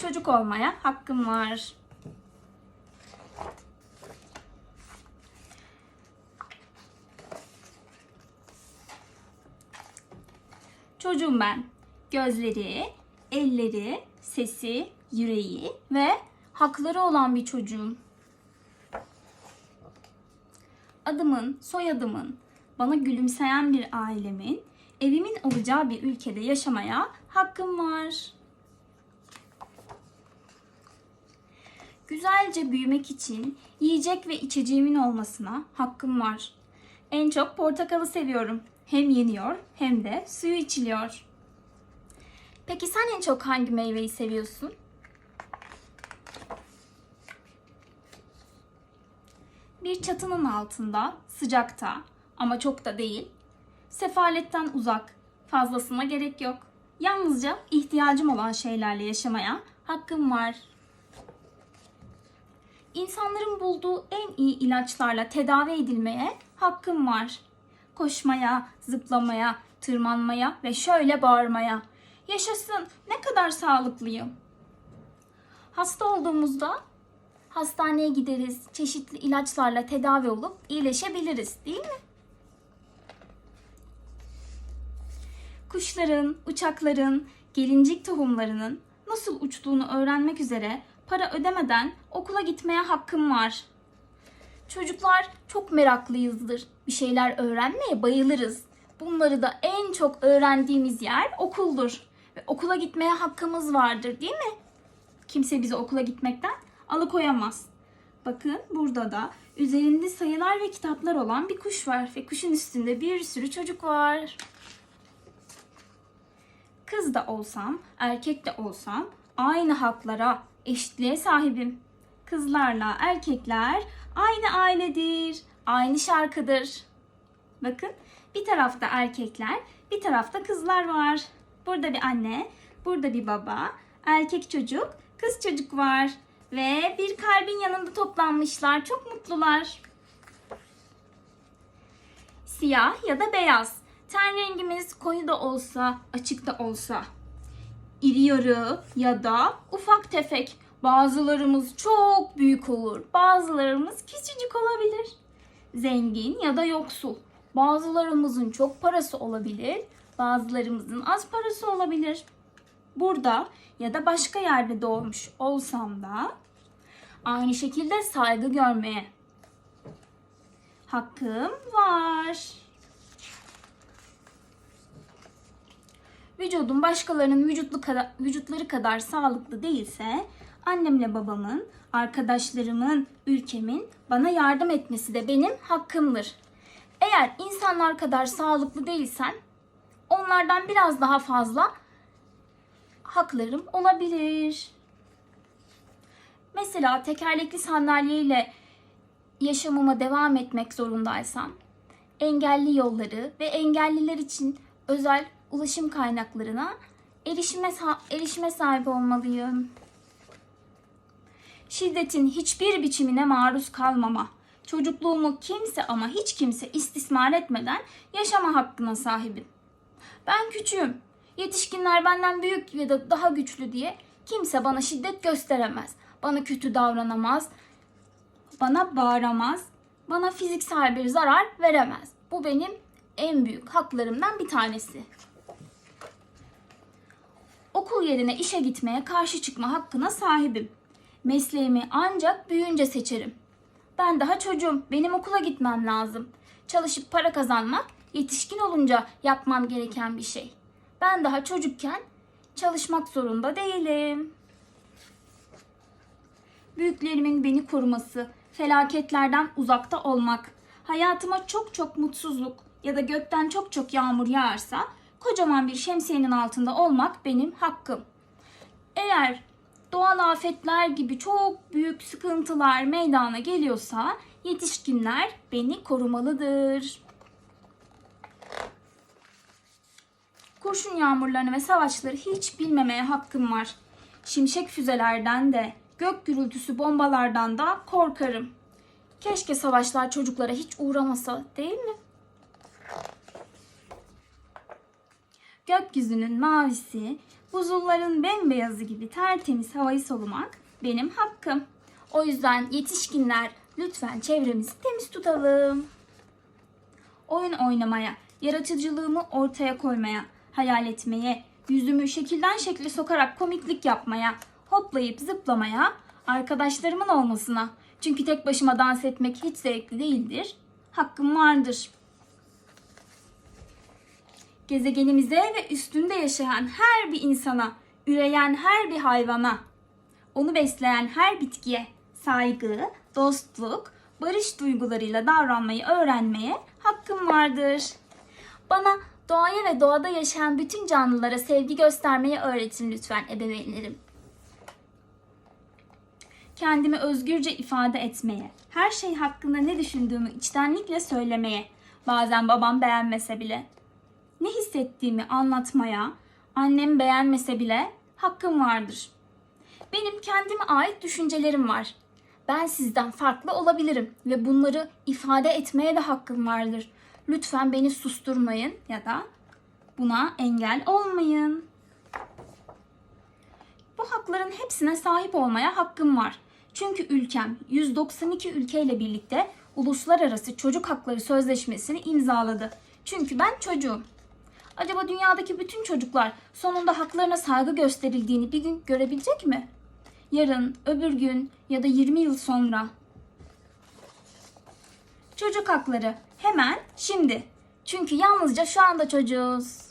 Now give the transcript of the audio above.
çocuk olmaya hakkım var. Çocuğum ben. Gözleri, elleri, sesi, yüreği ve hakları olan bir çocuğum. Adımın, soyadımın, bana gülümseyen bir ailemin, evimin olacağı bir ülkede yaşamaya hakkım var. Güzelce büyümek için yiyecek ve içeceğimin olmasına hakkım var. En çok portakalı seviyorum. Hem yeniyor hem de suyu içiliyor. Peki sen en çok hangi meyveyi seviyorsun? Bir çatının altında, sıcakta ama çok da değil. Sefaletten uzak, fazlasına gerek yok. Yalnızca ihtiyacım olan şeylerle yaşamaya hakkım var. İnsanların bulduğu en iyi ilaçlarla tedavi edilmeye hakkım var. Koşmaya, zıplamaya, tırmanmaya ve şöyle bağırmaya. Yaşasın ne kadar sağlıklıyım. Hasta olduğumuzda hastaneye gideriz, çeşitli ilaçlarla tedavi olup iyileşebiliriz değil mi? Kuşların, uçakların, gelincik tohumlarının nasıl uçtuğunu öğrenmek üzere para ödemeden okula gitmeye hakkım var. Çocuklar çok meraklıyızdır. Bir şeyler öğrenmeye bayılırız. Bunları da en çok öğrendiğimiz yer okuldur. Ve okula gitmeye hakkımız vardır değil mi? Kimse bizi okula gitmekten alıkoyamaz. Bakın burada da üzerinde sayılar ve kitaplar olan bir kuş var ve kuşun üstünde bir sürü çocuk var. Kız da olsam, erkek de olsam aynı haklara, eşitliğe sahibim. Kızlarla erkekler aynı ailedir, aynı şarkıdır. Bakın bir tarafta erkekler, bir tarafta kızlar var. Burada bir anne, burada bir baba, erkek çocuk, kız çocuk var. Ve bir kalbin yanında toplanmışlar. Çok mutlular. Siyah ya da beyaz. Ten rengimiz koyu da olsa, açık da olsa. İri yarı ya da ufak tefek. Bazılarımız çok büyük olur. Bazılarımız küçücük olabilir. Zengin ya da yoksul. Bazılarımızın çok parası olabilir. Bazılarımızın az parası olabilir. Burada ya da başka yerde doğmuş olsam da aynı şekilde saygı görmeye hakkım var. Vücudum başkalarının vücutlu kadar, vücutları kadar sağlıklı değilse annemle babamın, arkadaşlarımın, ülkemin bana yardım etmesi de benim hakkımdır. Eğer insanlar kadar sağlıklı değilsen onlardan biraz daha fazla haklarım olabilir. Mesela tekerlekli sandalyeyle yaşamıma devam etmek zorundaysam engelli yolları ve engelliler için özel ulaşım kaynaklarına erişime, erişime sahip olmalıyım. Şiddetin hiçbir biçimine maruz kalmama, çocukluğumu kimse ama hiç kimse istismar etmeden yaşama hakkına sahibim. Ben küçüğüm. Yetişkinler benden büyük ya da daha güçlü diye kimse bana şiddet gösteremez. Bana kötü davranamaz. Bana bağıramaz. Bana fiziksel bir zarar veremez. Bu benim en büyük haklarımdan bir tanesi. Okul yerine işe gitmeye karşı çıkma hakkına sahibim. Mesleğimi ancak büyüyünce seçerim. Ben daha çocuğum. Benim okula gitmem lazım. Çalışıp para kazanmak yetişkin olunca yapmam gereken bir şey. Ben daha çocukken çalışmak zorunda değilim. Büyüklerimin beni koruması, felaketlerden uzakta olmak, hayatıma çok çok mutsuzluk ya da gökten çok çok yağmur yağarsa kocaman bir şemsiyenin altında olmak benim hakkım. Eğer doğal afetler gibi çok büyük sıkıntılar meydana geliyorsa yetişkinler beni korumalıdır. Kurşun yağmurlarını ve savaşları hiç bilmemeye hakkım var. Şimşek füzelerden de, gök gürültüsü bombalardan da korkarım. Keşke savaşlar çocuklara hiç uğramasa değil mi? Gökyüzünün mavisi, buzulların bembeyazı gibi tertemiz havayı solumak benim hakkım. O yüzden yetişkinler lütfen çevremizi temiz tutalım. Oyun oynamaya, yaratıcılığımı ortaya koymaya, hayal etmeye, yüzümü şekilden şekle sokarak komiklik yapmaya, hoplayıp zıplamaya, arkadaşlarımın olmasına. Çünkü tek başıma dans etmek hiç zevkli değildir. Hakkım vardır. Gezegenimize ve üstünde yaşayan her bir insana, üreyen her bir hayvana, onu besleyen her bitkiye saygı, dostluk, barış duygularıyla davranmayı öğrenmeye hakkım vardır. Bana doğaya ve doğada yaşayan bütün canlılara sevgi göstermeyi öğretin lütfen ebeveynlerim. Kendimi özgürce ifade etmeye, her şey hakkında ne düşündüğümü içtenlikle söylemeye, bazen babam beğenmese bile, ne hissettiğimi anlatmaya, annem beğenmese bile hakkım vardır. Benim kendime ait düşüncelerim var. Ben sizden farklı olabilirim ve bunları ifade etmeye de hakkım vardır. Lütfen beni susturmayın ya da buna engel olmayın. Bu hakların hepsine sahip olmaya hakkım var. Çünkü ülkem 192 ülkeyle birlikte Uluslararası Çocuk Hakları Sözleşmesi'ni imzaladı. Çünkü ben çocuğum. Acaba dünyadaki bütün çocuklar sonunda haklarına saygı gösterildiğini bir gün görebilecek mi? Yarın, öbür gün ya da 20 yıl sonra. Çocuk hakları hemen şimdi. Çünkü yalnızca şu anda çocuğuz.